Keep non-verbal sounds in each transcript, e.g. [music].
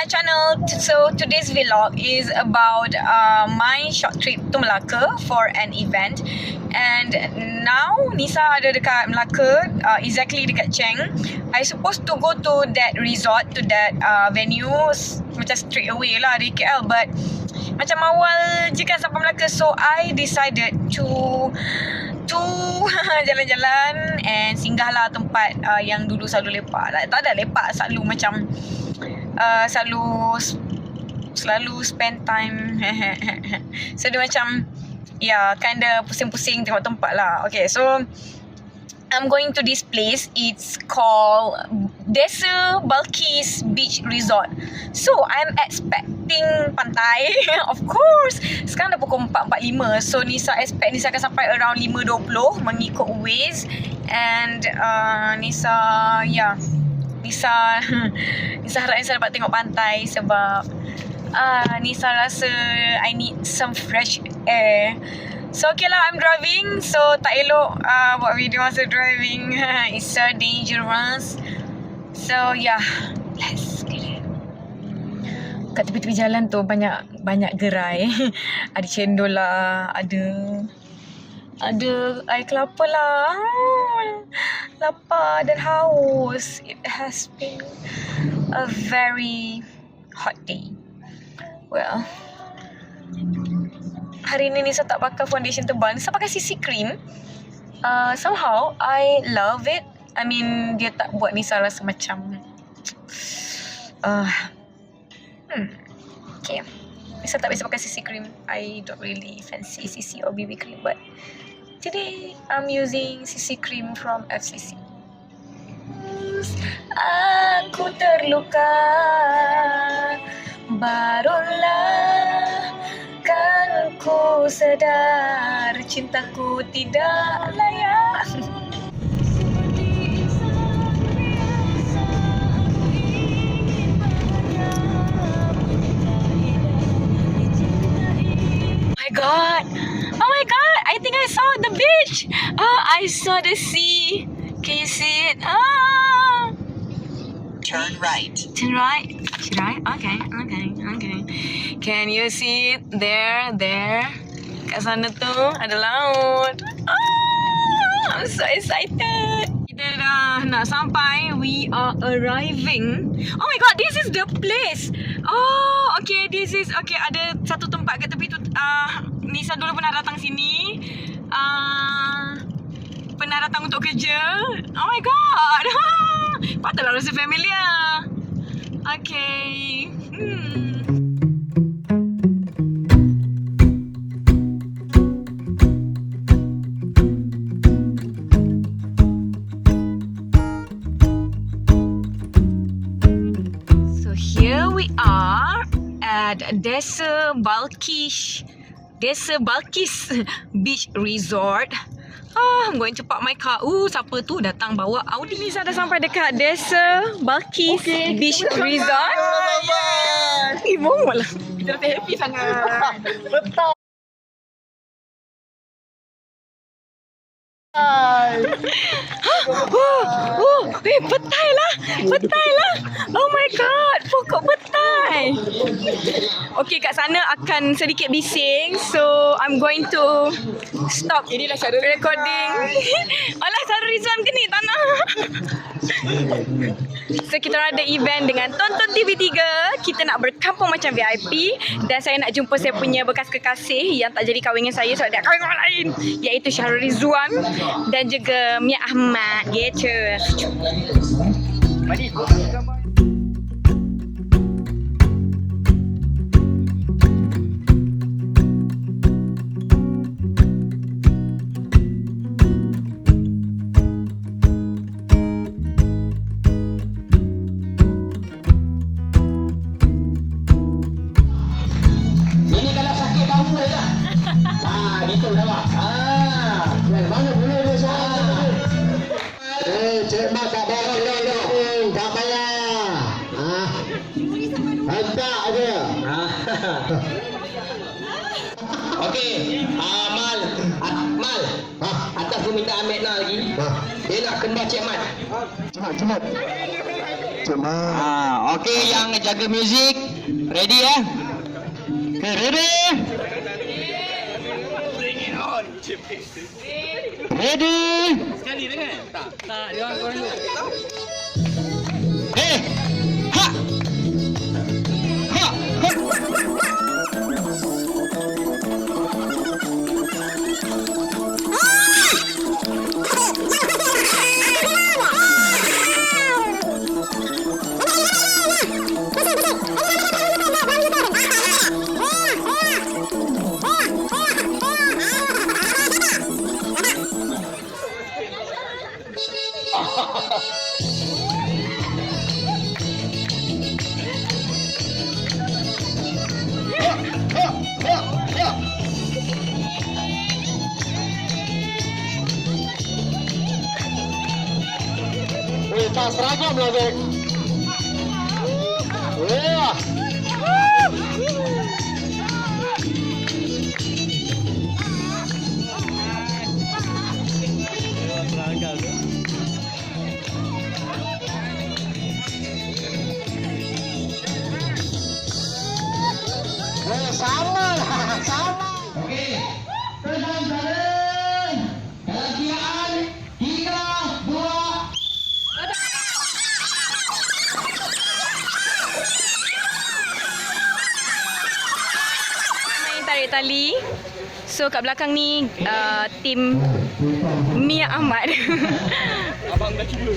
my channel. So today's vlog is about uh, my short trip to Melaka for an event. And now Nisa ada dekat Melaka, uh, exactly dekat Cheng. I supposed to go to that resort, to that uh, venue macam straight away lah dari KL. But macam awal je kan sampai Melaka. So I decided to to [laughs] jalan-jalan and singgahlah tempat uh, yang dulu selalu lepak. Tak, tak ada lepak, selalu macam uh, selalu selalu spend time. [laughs] so dia macam ya yeah, kinda pusing-pusing tengok tempat lah. Okay, so I'm going to this place. It's called Desa Balkis Beach Resort. So, I'm expecting pantai. [laughs] of course. Sekarang dah pukul 4.45. So, Nisa expect Nisa akan sampai around 5.20 mengikut Waze. And uh, Nisa, ya. Yeah, Nisa, [laughs] Nisa harap Nisa dapat tengok pantai sebab uh, Nisa rasa I need some fresh air. So okay lah, I'm driving. So tak elok uh, buat video masa driving. [laughs] It's so dangerous. So yeah, let's get it. Kat tepi-tepi jalan tu banyak banyak gerai. [laughs] ada cendol lah, ada ada air kelapa lah. Lapar dan haus. It has been a very hot day. Well, hari ni Nisa tak pakai foundation tebal. Nisa pakai CC cream. Uh, somehow, I love it. I mean, dia tak buat Nisa rasa macam... Uh, hmm. Okay. Nisa tak biasa pakai CC cream. I don't really fancy CC or BB cream. But today, I'm using CC cream from FCC. Aku terluka Barulah kan ku sedar cintaku tidak layak. [laughs] Oh my god! Oh my god! I think I saw the beach! Oh, I saw the sea! Can you see it? Ah! Turn right. Turn right. Should I? Okay, okay, okay. Can you see it? There, there. Kat sana tu ada laut. Ah, I'm so excited. Kita dah nak sampai. We are arriving. Oh my god, this is the place. Oh, okay, this is okay. Ada satu tempat kat tepi tu. Uh, Nisa dulu pernah datang sini. Uh, pernah datang untuk kerja. Oh my god. [laughs] Patutlah rasa familiar. Okay. Hmm. Desa Balkis Desa Balkis [laughs] Beach Resort. Ah, I'm going to park my car. Uh, siapa tu datang bawa Audi ni dah sampai dekat Desa Balkis okay, Beach Resort. Ibu malah. Kita dah happy sangat. [laughs] Betul. Oh, oh, eh, petai lah. Petai lah. Oh my god, pokok petai. Okay, kat sana akan sedikit bising. So, I'm going to stop Inilah cara recording. [laughs] Alah, cara Rizwan ke ni? Tak nak. So, kita ada event dengan Tonton TV3. Kita nak berkampung macam VIP. Dan saya nak jumpa saya punya bekas kekasih yang tak jadi kahwin dengan saya sebab dia kahwin orang lain. Iaitu Syahrul Rizwan dan juga Mia Ahmad. Gitu. Mari. Hentak aja. [laughs] Okey, ah, Mal, ah, Mal, ah, atas tu minta ambil nak lagi. Ah. Dia nak kembar Cik Mat. Cepat, cepat. Cik Mak. Ah, okey yang jaga muzik. Ready eh? Okay, ready? Ready? Sekali dengan? Tak. Tak, dia orang korang Eh, tak Tali. So kat belakang ni uh, tim Mia Ahmad. [laughs] Abang dah cuba.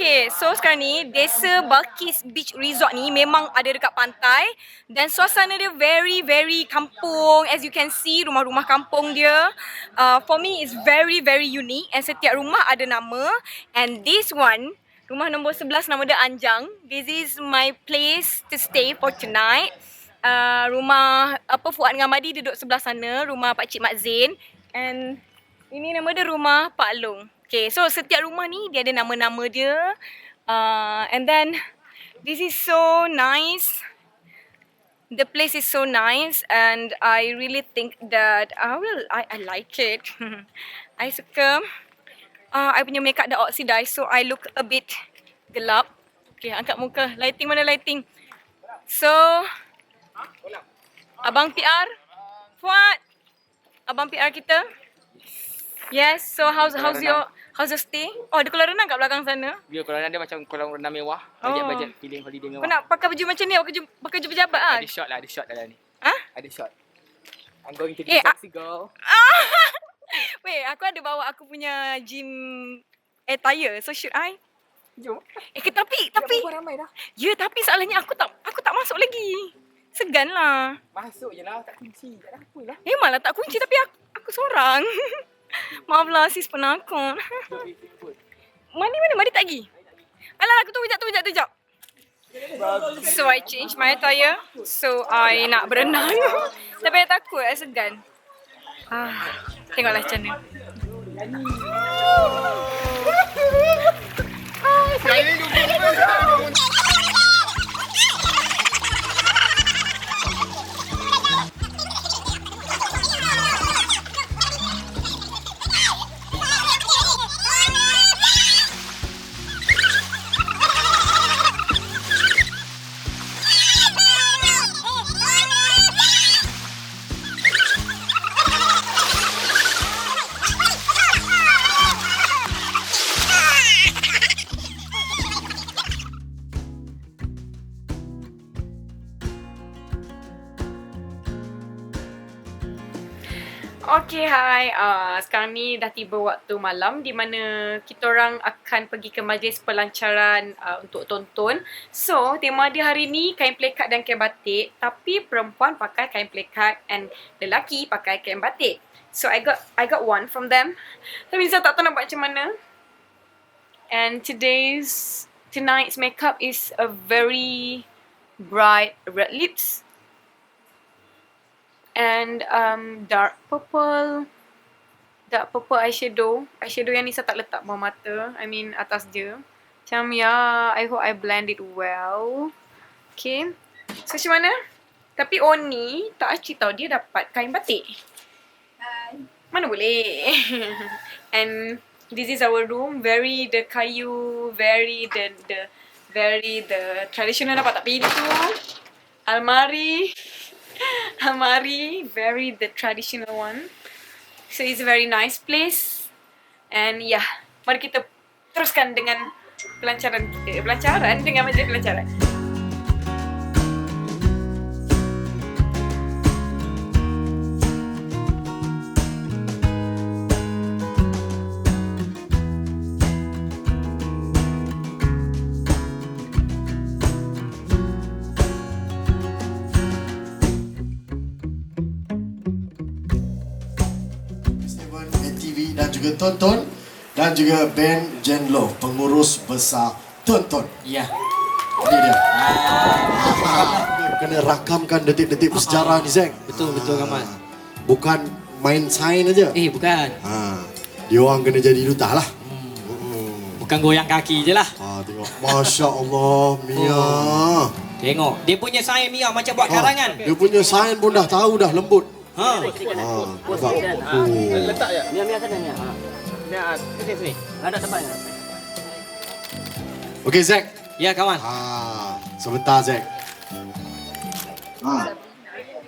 Okay. So sekarang ni Desa Balkis Beach Resort ni memang ada dekat pantai dan suasana dia very very kampung. As you can see rumah-rumah kampung dia. Uh, for me is very very unique and setiap rumah ada nama and this one Rumah nombor 11 nama dia Anjang. This is my place to stay for tonight. Uh, rumah apa Fuad dengan Madi duduk sebelah sana, rumah Pak Cik Mak Zain. And ini nama dia rumah Pak Long. Okay, so setiap rumah ni dia ada nama-nama dia. Uh, and then this is so nice. The place is so nice and I really think that I will I, I like it. [laughs] I suka uh, I punya makeup dah oxidize so I look a bit gelap. Okay, angkat muka. Lighting mana lighting? So, Abang PR, Fuad, Abang PR kita. Yes, so how's how's your how's your stay? Oh, ada kolam renang kat belakang sana. Dia kolam renang dia macam kolam renang mewah. Oh. Bajet-bajet pilih holiday Kau mewah. nak pakai baju macam ni? Pakai baju, pakai baju pejabat ah. Ada shot lah, ada shot dalam ni. Ha? Ada shot. I'm going to be Eh, ah- sexy girl. [laughs] Wait, aku ada bawa aku punya gym attire. So should I? Jom. Eh, ke- tapi tapi ramai dah. ya tapi soalannya aku tak aku tak masuk lagi. Segan lah. Masuk je lah, tak kunci. Tak ada apa lah. Memanglah tak kunci tapi aku, aku seorang. [laughs] Maaf lah sis penakut. [laughs] Mandi mana? Mandi tak pergi? Alah aku tunggu jap, tunggu jap, So I change my attire. So I nak berenang. [laughs] Tapi I takut, I segan. Ah, tengoklah macam ni. Kali ni hai. Uh, sekarang ni dah tiba waktu malam di mana kita orang akan pergi ke majlis pelancaran uh, untuk tonton. So, tema dia hari ni kain plekat dan kain batik. Tapi perempuan pakai kain plekat and lelaki pakai kain batik. So, I got I got one from them. Tapi saya tak tahu nak buat macam mana. And today's, tonight's makeup is a very bright red lips and um dark purple dark purple eyeshadow. Eyeshadow yang Nisa tak letak bawah mata. I mean atas je macam ya I hope I blend it well. Okay. So macam mana? Tapi Oni tak actually tahu dia dapat kain batik. Mana boleh? [laughs] And this is our room. Very the kayu very the the very the traditional dapat tak pintu almari. [laughs] Almari very the traditional one so it's a very nice place. And yeah. Mari kita teruskan dengan pelancaran kita pelancaran dengan majlis pelancaran Tonton dan juga Ben Jenlo pengurus besar Tonton. Ya. Ini dia. Ah, kena rakamkan detik-detik bersejarah ni Zack. Betul betul Kamal. Bukan main sign aja. Eh bukan. Ha, dia orang kena jadi duta lah. Hmm. Bukan goyang kaki je lah. Ha, tengok. Masya Allah, Mia. Tengok. Dia punya saya Mia macam buat karangan. Dia punya sign pun dah tahu dah lembut. Ha. Ha? Oh. Letak je. Mia Mia sana Mia. Ha. Ni ah, sini sini. Ada tempatnya. Okey, Zack. Ya kawan. Ha, sebentar Zack. Ha.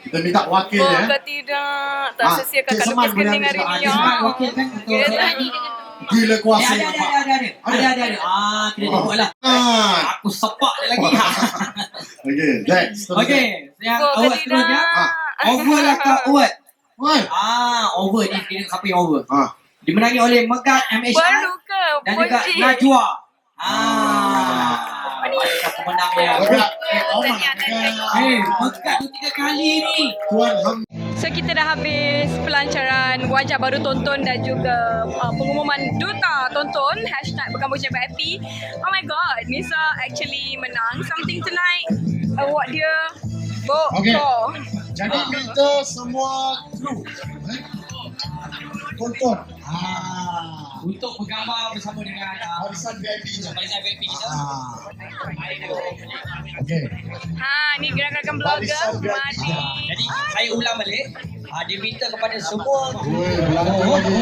Kita minta wakil oh ya. ke tidak tak Ah, sesia Cik kakak Seman lukis kening boleh hari ambil ni soalan. ya Wakil kan? Ya. Gila kuasa ada, ada, ada, ada, ada. Ada, ada, ada. Ah, kena jemput lah. Ha. Aku sepak dia lagi. [laughs] Okey, Zack. Okey. Yang Oh, tidak seterusnya. Ah. Over lah kak. Hai. Ah, over ni kira siapa yang over. Ha. Dimenangi oleh Megat MHR dan juga Puji. Najwa. Ah. Banyak pemenang dia. Megat. Eh, Omar. Tahniah, tahniah. Megat. Eh, tu tiga kali ni. Tuan. So kita dah habis pelancaran wajah baru tonton dan juga uh, pengumuman duta tonton hashtag berkambung happy. Oh my god, Nisa actually menang something tonight. Award dia Bok Okay. Ko. Jadi kita semua kru. eh, Tonton. Ah. Untuk bergambar bersama dengan uh, Barisan VIP je. Barisan VIP kita. Ah. Okey. Ha, ni gerakan blogger. VIP. Mari. Jadi saya ulang balik. Uh, dia minta kepada semua Oi, belakang lagi.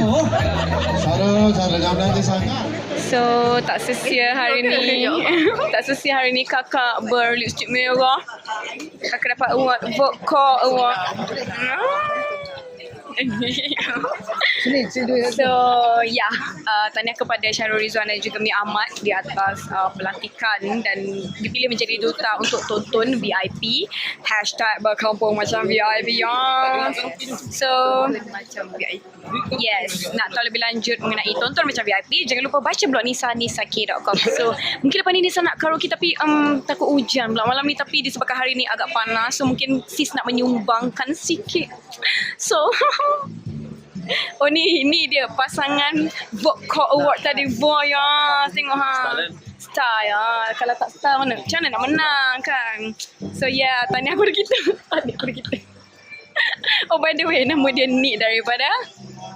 Cara, cara jangan belanja sangat. So tak sesia hari ni [laughs] Tak sesia hari ni kakak berlipstick merah Kakak dapat award Vogue Core Award So ya yeah, uh, Tahniah kepada Syarul Rizwan dan juga Mi Ahmad Di atas uh, pelantikan Dan dipilih menjadi duta untuk tonton VIP Hashtag berkampung macam VIP ya. So Yes, nak tahu lebih lanjut mengenai tonton macam VIP, jangan lupa baca blog Nisa nisaki.com. So, mungkin lepas ni Nisa nak karaoke tapi um, takut hujan pula malam ni tapi disebabkan hari ni agak panas. So, mungkin sis nak menyumbangkan sikit. So, [laughs] [laughs] Oh ni, ni dia pasangan Vogue Award tadi. Boy ya Tengok ha. Star ya. Kalau tak star mana Macam mana nak menang kan? So yeah Tanya aku kita [laughs] Adik aku kita [laughs] Oh by the way Nama dia Nick daripada?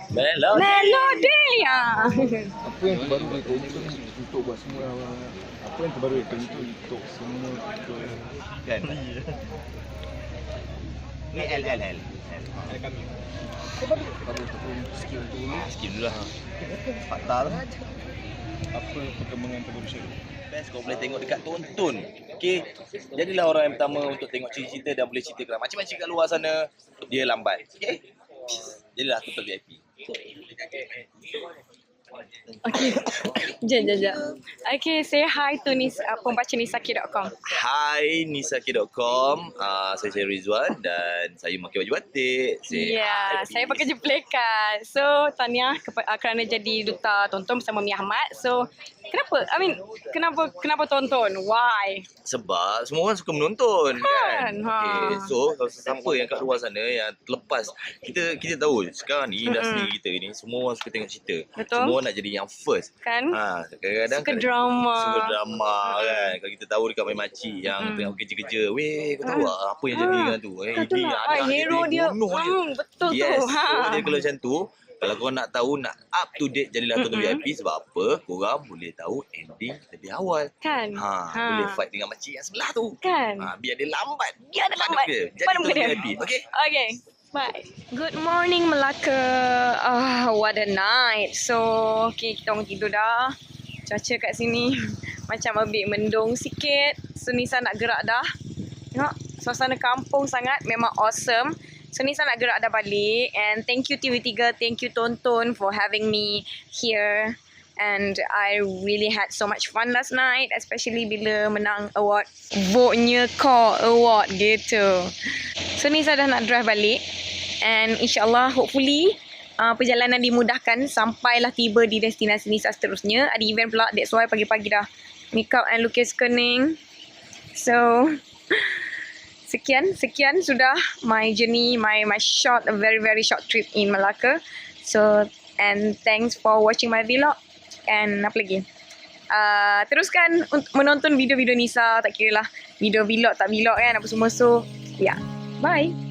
Bella. Melody ya. Apa yang terbaru itu untuk buat semua apa yang terbaru itu untuk semua Kan? Ni L L L. baru untuk skill dulu Sikit dulu lah. Fakta lah. apa perkembangan terbaru Best kau boleh tengok dekat tonton. Okay. Jadilah orang yang pertama untuk tengok cerita-cerita dan boleh ceritakan macam-macam kat luar sana. Dia lambat. Okay. Jadilah tonton VIP. Okay. Jom, jom, jom. Okay, say hi to Nis, uh, pembaca nisaki.com. Hai nisaki.com uh, Saya saya Rizwan dan saya pakai baju batik Say Ya, yeah, hi, saya pakai jeplekan. So, kepa- uh, kerana jadi duta tonton bersama Mi Ahmad. So, kenapa? I mean, kenapa kenapa tonton? Why? Sebab semua orang suka menonton kan. Kan, ha. Okay, so kalau sesiapa yang kat luar sana yang terlepas kita kita tahu sekarang ni industri Mm-mm. kita ni semua orang suka tengok cerita. Betul. Semua orang nak jadi yang first. Kan? Ha, kadang-kadang Suka drama. Suka drama kan. Kalau kita tahu dekat main makcik yang Mm-mm. tengah kerja-kerja, weh kau tahu Ah. tak apa yang jadi Ah. kan tu. Eh, ini lah. anak Ah, hero dia. bunuh je. Hmm, betul yes. tu. Ha. So dia kalau macam tu, kalau kau nak tahu nak up to date jadilah tonton Mm-mm. VIP sebab apa? Korang boleh tahu ending lebih awal. Kan? Ha, boleh fight dengan makcik yang sebelah tu. Kan? Ha, biar dia lambat. Biar dia lambat. Dia. Jadi tonton dia. VIP. Okay? Okay. Bye. Good morning Melaka. Ah, what a night. So, okay, kita orang tidur dah. Cuaca kat sini [laughs] macam a bit mendung sikit. So, Nisa nak gerak dah. Tengok, suasana kampung sangat. Memang awesome. So, Nisa nak gerak dah balik. And thank you TV3. Thank you Tonton for having me here. And I really had so much fun last night. Especially bila menang award. Vote-nya Core Award gitu. So Nisa dah nak drive balik and insyaAllah hopefully uh, perjalanan dimudahkan sampailah tiba di destinasi Nisa seterusnya. Ada event pula that's why pagi-pagi dah make up and lukis kening. So [laughs] sekian sekian sudah my journey my my short a very very short trip in Malacca. So and thanks for watching my vlog and apa lagi? Uh, teruskan menonton video-video Nisa tak kira lah video vlog tak vlog kan apa semua so yeah bye